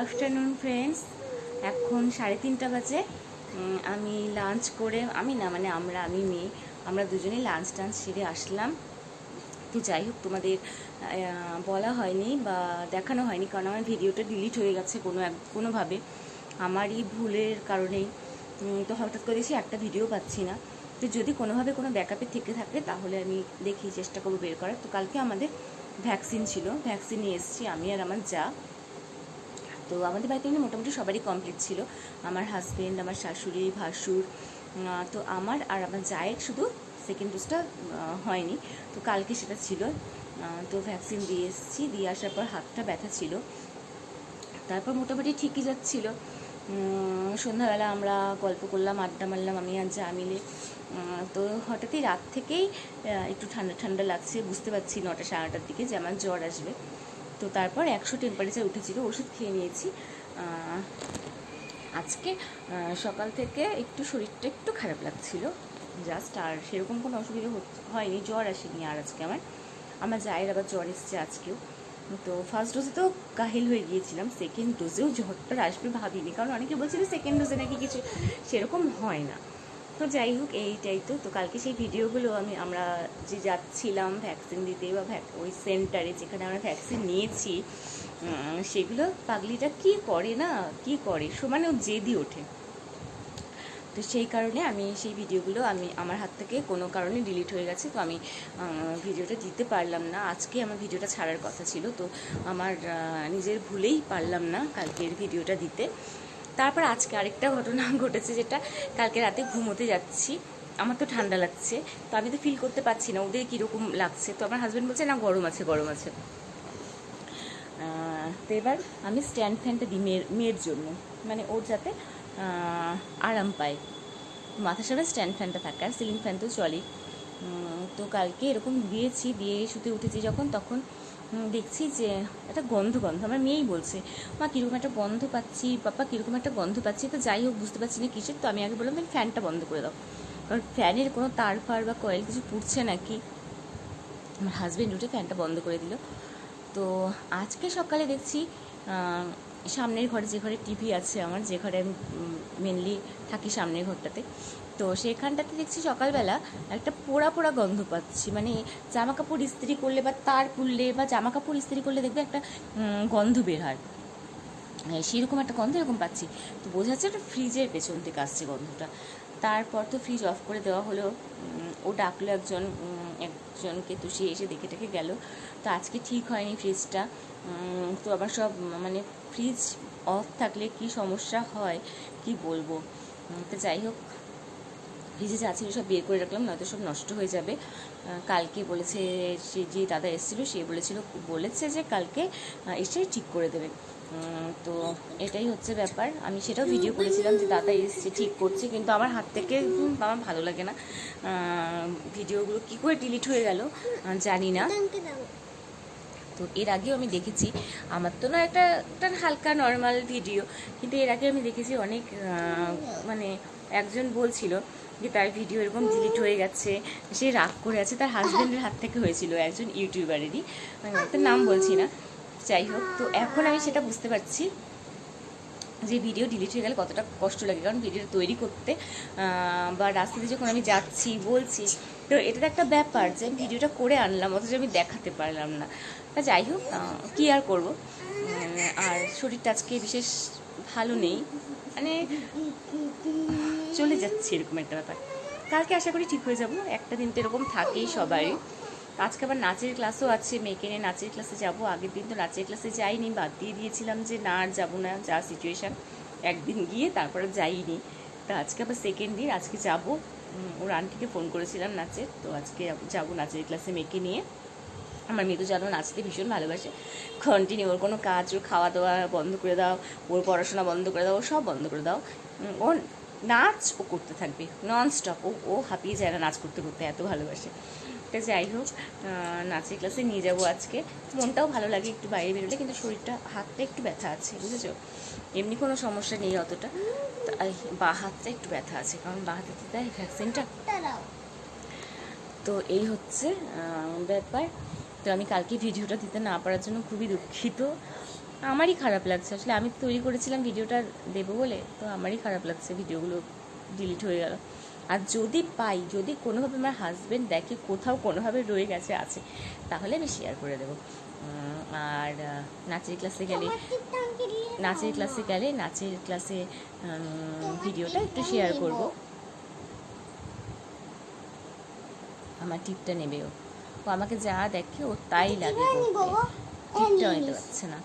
Afternoon friends এখন সাড়ে তিনটা বাজে। আমি লাঞ্চ করে, আমি না মানে আমরা, আমি মেয়ে, আমরা দুজনেই লাঞ্চ টাঞ্চ সেরে আসলাম। তো যাই হোক, তোমাদের বলা হয়নি বা দেখানো হয়নি, কারণ আমার ভিডিওটা ডিলিট হয়ে গেছে কোনো এক- কোনোভাবে। আমারই ভুলের কারণেই। তো হঠাৎ করে সে একটা ভিডিও পাচ্ছি না। তো যদি কোনোভাবে কোনো ব্যাকআপে থেকে থাকে, তাহলে আমি দেখি, চেষ্টা করব বের করার। তো কালকে আমাদের ভ্যাকসিন ছিল। ভ্যাকসিন নিয়ে এসেছি, আমি আর আমার যা। তো আমাদের বাড়িতে এমনি মোটামুটি সবারই কমপ্লিট ছিল। আমার হাজব্যান্ড আমার শাশুড়ি, ভাসুর তো আমার আর আমার জায়ের শুধু সেকেন্ড ডোজটা হয়নি। তো কালকে সেটা ছিল। তো ভ্যাকসিন দিয়ে এসেছি। দিয়ে আসার পর হাতটা ব্যথা ছিল। তারপর মোটামুটি ঠিকই যাচ্ছিল। সন্ধ্যাবেলা আমরা গল্প করলাম, আড্ডা মারলাম, আমি আর যা মিলে। তো হঠাৎই রাত থেকেই একটু ঠান্ডা ঠান্ডা লাগছে। বুঝতে পারছি নটা, সাড়ে নটার দিকে যে আমার জ্বর আসবে। তো তারপর একশো টেম্পারেচার উঠেছিল, ওষুধ খেয়ে নিয়েছি। আজকে সকাল থেকে একটু শরীরটা একটু খারাপ লাগছিল। জাস্ট আর সেরকম কোনো অসুবিধা হয়নি, জ্বর আসেনি আর আজকে আমার। আমার জায়ের আবার জ্বর এসছে আজকেও। তো ফার্স্ট ডোজে তো কাহিল হয়ে গিয়েছিলাম সেকেন্ড ডোজেও জ্বরটা আসবে ভাবিনি। কারণ অনেকে বলছিল সেকেন্ড ডোজে নাকি কিছু সেরকম হয় না। তো যাই হোক, এইটাই তো। তো কালকে সেই ভিডিওগুলো আমি, আমরা যে যাচ্ছিলাম ভ্যাকসিন দিতে বা ওই সেন্টারে যেখানে আমরা ভ্যাকসিন নিয়েছি সেগুলো পাগলিটা কি করে না? কি করে? সমানে ও জেদি ওঠে। তো সেই কারণে আমি সেই ভিডিওগুলো আমি, আমার হাত থেকে কোনো কারণে ডিলিট হয়ে গেছে। তো আমি ভিডিওটা দিতে পারলাম না। আজকে আমার ভিডিওটা ছাড়ার কথা ছিল। তো আমার নিজের ভুলেই পারলাম না কালকের ভিডিওটা দিতে। তারপর আজকে আরেকটা ঘটনা ঘটেছে যেটা কালকে রাতে ঘুমোতে যাচ্ছি। আমার তো ঠান্ডা লাগছে, তো আমি তো ফিল করতে পারছি না, ওদের কীরকম লাগছে? তো আমার হাজব্যান্ড বলছে, না, গরম আছে গরম আছে। তো এবার আমি স্ট্যান্ড ফ্যানটা দিই মেয়ের মেয়ের জন্য। মানে ওর যাতে আরাম পায়। মাথার সামনে স্ট্যান্ড ফ্যানটা থাকে আর সিলিং ফ্যান তো চলেই। তো কালকে এরকম দিয়েছি দিয়ে শুতে উঠেছি যখন, তখন দেখছি যে একটা গন্ধ গন্ধ, আমার মেয়েই বলছে, মা, কীরকম একটা গন্ধ পাচ্ছি, পাপা, কীরকম একটা গন্ধ পাচ্ছি? তো যাই হোক, বুঝতে পারছি না কিসের, তো আমি আগে বললাম, তুমি ফ্যানটা বন্ধ করে দাও। কারণ ফ্যানের কোনো তার ফার বা কয়েল কিছু পুড়ছে নাকি? আমার হাজব্যান্ড উঠে ফ্যানটা বন্ধ করে দিল। তো আজকে সকালে দেখছি সামনের ঘরে যে ঘরে টিভি আছে আমার, যে ঘরে আমি মেনলি থাকি সামনের ঘরটাতে তো সেখানটাতে দেখছি সকালবেলা একটা পোড়া পোড়া গন্ধ পাচ্ছি। মানে জামা কাপড় ইস্ত্রি করলে বা তার খুললে বা জামা কাপড় ইস্ত্রি করলে দেখবে একটা গন্ধ বের হয়। হ্যাঁ, সেরকম একটা গন্ধ এরকম পাচ্ছি। তো বোঝা যাচ্ছে একটা ফ্রিজের পেছন থেকে আসছে গন্ধটা। তারপর তো ফ্রিজ অফ করে দেওয়া হলো। ও ডাকলো একজন একজনকে তো সে এসে দেখে টেকে গেল। তো আজকে ঠিক হয়নি ফ্রিজটা। তো আবার সব মানে ফ্রিজ অফ থাকলে কি সমস্যা হয় কি বলব? তো যাই হোক। ফ্রিজে যা ছিল সব বের করে রাখলাম, নয়তো সব নষ্ট হয়ে যাবে। কালকে বলেছে সে যে দাদা এসেছিল, সে বলেছিল, বলেছে যে কালকে এসে ঠিক করে দেবে। তো এটাই হচ্ছে ব্যাপার। আমি সেটাও ভিডিও করেছিলাম যে দাদা এসছে, ঠিক করছে, কিন্তু আমার হাত থেকে আমার ভালো লাগে না। ভিডিওগুলো কী করে ডিলিট হয়ে গেল জানি না। তো এর আগেও আমি দেখেছি। আমার তো না একটা একটা হালকা নর্মাল ভিডিও কিন্তু এর আগে আমি দেখেছি অনেক মানে একজন বলছিল যে তার ভিডিও এরকম ডিলিট হয়ে গেছে, সে রাগ করে আছে, তার হাজব্যান্ডের হাত থেকে হয়েছিল একজন ইউটিউবারেরই মানে তার নাম বলছি না। যাই হোক, তো এখন আমি সেটা বুঝতে পারছি। যে ভিডিও ডিলিট হয়ে গেলে কতটা কষ্ট লাগে, কারণ ভিডিও তৈরি করতে বা রাস্তাতে যখন আমি যাচ্ছি, বলছি, তো এটা তো একটা ব্যাপার যে আমি ভিডিওটা করে আনলাম, অথচ আমি দেখাতে পারলাম না। তা যাই হোক কি আর করব? আর শরীরটা আজকে বিশেষ ভালো নেই। মানে চলে যাচ্ছে এরকম একটা ব্যাপার। কালকে আশা করি ঠিক হয়ে যাব। একটা দিন তো এরকম থাকেই সবারই। আজকে আবার নাচের ক্লাসও আছে, মেয়েকে নিয়ে নাচের ক্লাসে যাব। আগের দিন তো নাচের ক্লাসে যাইনি, বাদ দিয়ে দিয়েছিলাম যে না, আর যাব না, যা সিচুয়েশান একদিন গিয়ে তারপরে যাইনি। তা আজকে আবার সেকেন্ড দিন আজকে যাব। ওর আন্টিকে ফোন করেছিলাম নাচের। তো আজকে যাব নাচের ক্লাসে মেয়েকে নিয়ে। আমার মেয়ে তো জানো নাচতে ভীষণ ভালোবাসে। কন্টিনিউ ওর কোনো কাজ, ওর খাওয়া দাওয়া বন্ধ করে দাও, ওর পড়াশোনা বন্ধ করে দাও সব বন্ধ করে দাও। ও নাচ ও করতে থাকবে নন স্টপ ও ও হাঁপিয়ে যায় না নাচ করতে করতে, এত ভালোবাসে। তা যাই হোক নাচের ক্লাসে নিয়ে যাব আজকে। মনটাও ভালো লাগে একটু বাইরে বেরোলে কিন্তু শরীরটা হাতটা একটু ব্যথা আছে বুঝেছ? এমনি কোনো সমস্যা নেই অতটা। বা হাতটা একটু ব্যথা আছে কারণ বা হাতে দেয় ভ্যাকসিনটা তো এই হচ্ছে ব্যাপার। তো আমি কালকে ভিডিওটা দিতে না পারার জন্য খুবই দুঃখিত। আমারই খারাপ লাগছে। আসলে আমি তৈরি করেছিলাম ভিডিওটা দেবো বলে তো আমারই খারাপ লাগছে ভিডিওগুলো ডিলিট হয়ে গেল। আর যদি পাই যদি কোনোভাবে আমার হাজব্যান্ড দেখে কোথাও কোনোভাবে রয়ে গেছে আছে তাহলে আমি শেয়ার করে দেবো। আর নাচের ক্লাসে গেলে নাচের ক্লাসে গেলে নাচের ক্লাসে ভিডিওটা একটু শেয়ার করব। আমার টিপটা নেবেও ও। আমাকে যা দেখে ও তাই লাগে করতে। টিপটাও নিতে পারছে না।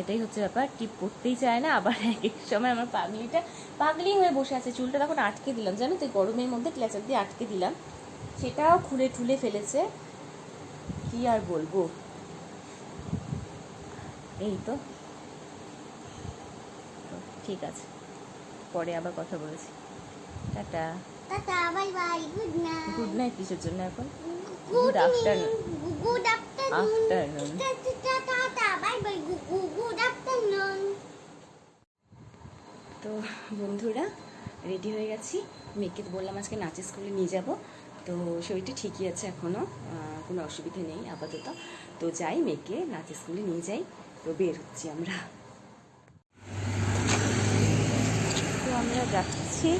এটাই হচ্ছে ব্যাপার টিপ করতেই চায় না আবার এক এক সময় আমার পাগলিটা পাগলি হয়ে বসে আছে চুলটা তখন আটকে দিলাম জানো তো গরমের মধ্যে ক্লাচার দিয়ে আটকে দিলাম সেটাও খুলে ঠুলে ফেলেছে কি আর বলব? এই তো। ঠিক আছে পরে আবার কথা বলেছি। Tata. Tata bye bye good night. Good night কিসের জন্য এখন? Good afternoon good afternoon. Afternoon. Tata bye bye good afternoon তো বন্ধুরা রেডি হয়ে গেছি। মেয়েকে বললাম আজকে নাচের স্কুলে নিয়ে যাব। তো শরীরটা ঠিকই আছে এখনও কোনো অসুবিধে নেই আপাতত। তো যাই, মেয়েকে নাচের স্কুলে নিয়ে যাই। তো বের হচ্ছি আমরা। তো আমরা যাচ্ছি।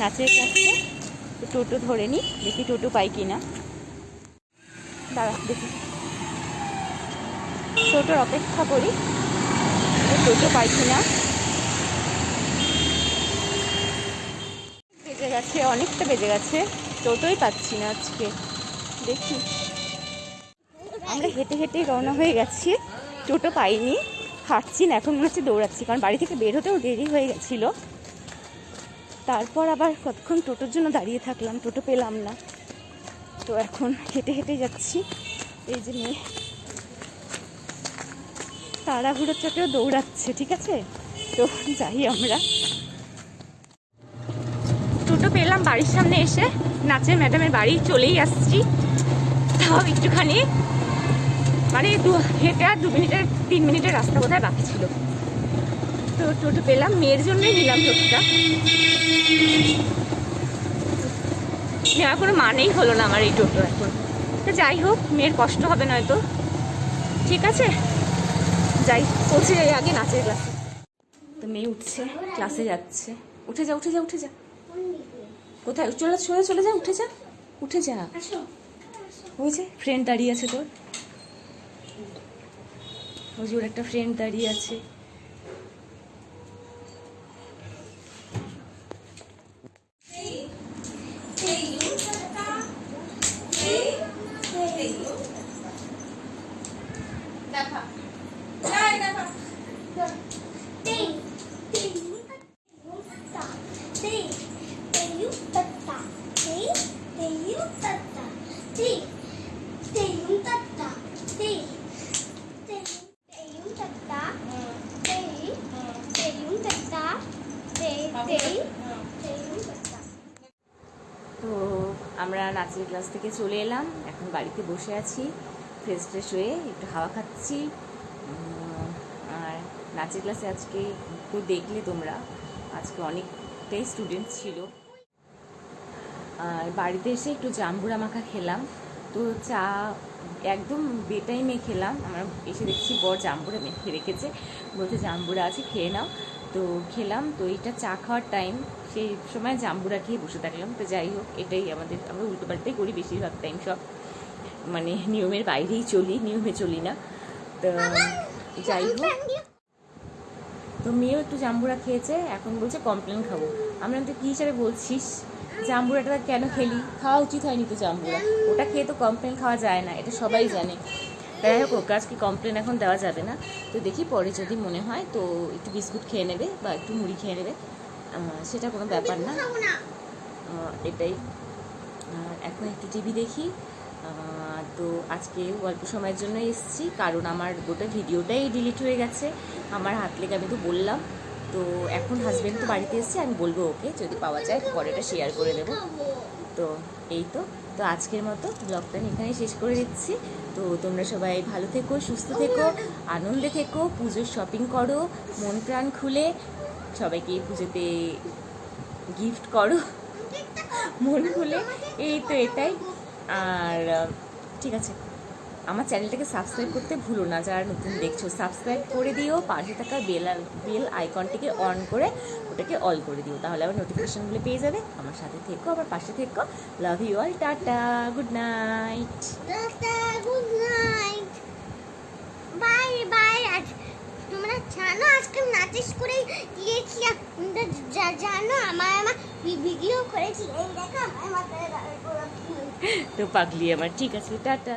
নাচের কাছে। তো টোটো ধরে নিই দেখি টোটো পাই কি না দাঁড়া, দেখি। টোটোর অপেক্ষা করি। টোটো পাই কি না বেজে গেছে, অনেকটা বেজে গেছে। টোটোই পাচ্ছি না আজকে। দেখি। আমরা হেঁটে হেঁটে রওনা হয়ে গেছি। টোটো পাইনি। হাঁটছি না, এখন মনে হচ্ছে দৌড়াচ্ছি। কারণ বাড়ি থেকে বের হতেও দেরি হয়ে গেছিল। তারপর আবার কতক্ষণ টোটোর জন্য দাঁড়িয়ে থাকলাম, টোটো পেলাম না। তো এখন হেঁটে হেঁটে যাচ্ছি। এই যে মেয়ে। তাড়াহুড়োর চোখেও দৌড়াচ্ছে, ঠিক আছে? তো যাই আমরা। টোটো পেলাম বাড়ির সামনে এসে। নাচের ম্যাডামের বাড়ি চলেই আসছি। তাও একটুখানি। মানে দু হেঁটে আর দু মিনিটের, তিন মিনিটের রাস্তা বোধহয় বাকি ছিল। তো টোটো পেলাম, মেয়ের জন্যই নিলাম টোটোটা নেওয়ার কোনো মানেই হলো না আমার এই টোটো এখন। তো যাই হোক, মেয়ের কষ্ট হবে নয়তো। ঠিক আছে? যাই। পৌঁছে যাই আগে নাচের ক্লাসে তো মেয়ে উঠছে ক্লাসে যাচ্ছে। উঠে যা উঠে যা উঠে যা। কোথায়? চলে চলে চলে যা উঠে যা। উঠে যা। ওই যে ফ্রেন্ড দাঁড়িয়ে আছে তোর। ওই যে ওর একটা ফ্রেন্ড দাঁড়িয়ে আছে। নাচের ক্লাস থেকে চলে এলাম। এখন বাড়িতে বসে আছি ফ্রেশ ফ্রেশ হয়ে একটু হাওয়া খাচ্ছি। আর নাচের ক্লাসে আজকে একটু দেখলে তোমরা। আজকে অনেকটাই স্টুডেন্ট ছিল। আর বাড়িতে এসে একটু জাম্বুরা মাখা খেলাম। তো চা একদম বেটাইমে খেলাম। আমরা এসে দেখছি বর জাম্বুরা মেখে রেখেছে। বলতে জাম্বুরা আছে, খেয়ে নাও। তো খেলাম। তো এইটা চা খাওয়ার টাইম সেই সময় জাম্বুরা খেয়ে বসে থাকলাম, তো যাই হোক, এটাই আমাদের, আমরা উল্টো পাল্টাই করি বেশিরভাগ টাইম সব। মানে নিয়মের বাইরেই চলি, নিয়মে চলি না। তো যাই হোক। তো মেয়েও একটু জাম্বুরা খেয়েছে, এখন বলছে কমপ্লেন খাব। আমরা তো কী হিসাবে বলছিস? জাম্বুরাটা কেন খেলি? খাওয়া উচিত হয়নি তো জাম্বুরা। ওটা খেয়ে তো কমপ্লেন খাওয়া যায় না, এটা সবাই জানে। যাই হোক, ওকে আজকে কমপ্লেন এখন দেওয়া যাবে না। তো দেখি পরে যদি মনে হয়, তো একটু বিস্কুট খেয়ে নেবে বা একটু মুড়ি খেয়ে নেবে। সেটা কোনো ব্যাপার না। এটাই। এখন একটু টিভি দেখি। তো আজকে অল্প সময়ের জন্য এসেছি, কারণ আমার গোটা ভিডিওটাই ডিলিট হয়ে গেছে। আমার হাত লেগে আমি তো বললাম। তো এখন হাজব্যান্ড তো বাড়িতে এসেছে, আমি বলব ওকে, যদি পাওয়া যায় পরে পরেটা শেয়ার করে দেবো। তো এই তো। তো আজকের মতো ব্লগটা আমি এখানেই শেষ করে দিচ্ছি। তো তোমরা সবাই ভালো থেকো, সুস্থ থেকো, আনন্দে থেকো, পুজোর শপিং করো, মন প্রাণ খুলে সবাইকে পুজোতে গিফট করো। মন খুলে এই তো এটাই। আর ঠিক আছে। আমার চ্যানেলটাকে সাবস্ক্রাইব করতে ভুলো না। যারা নতুন দেখছ সাবস্ক্রাইব করে দিও। পাশে থাকা বেল বেল আইকনটিকে অন করে ওটাকে অল করে দিও। তাহলে আবার নোটিফিকেশানগুলো পেয়ে যাবে। আমার সাথে থেকো আবার পাশে থেকো। Love you all tata good night tata good night bye bye আজ তোমরা জানো, আজকে নাচিস করে দিয়েছি জানো, আমার আমার ভিডিও করেছি এই দেখো, আমার মাথায় তো পাগলি আমার। ঠিক আছে, টাটা।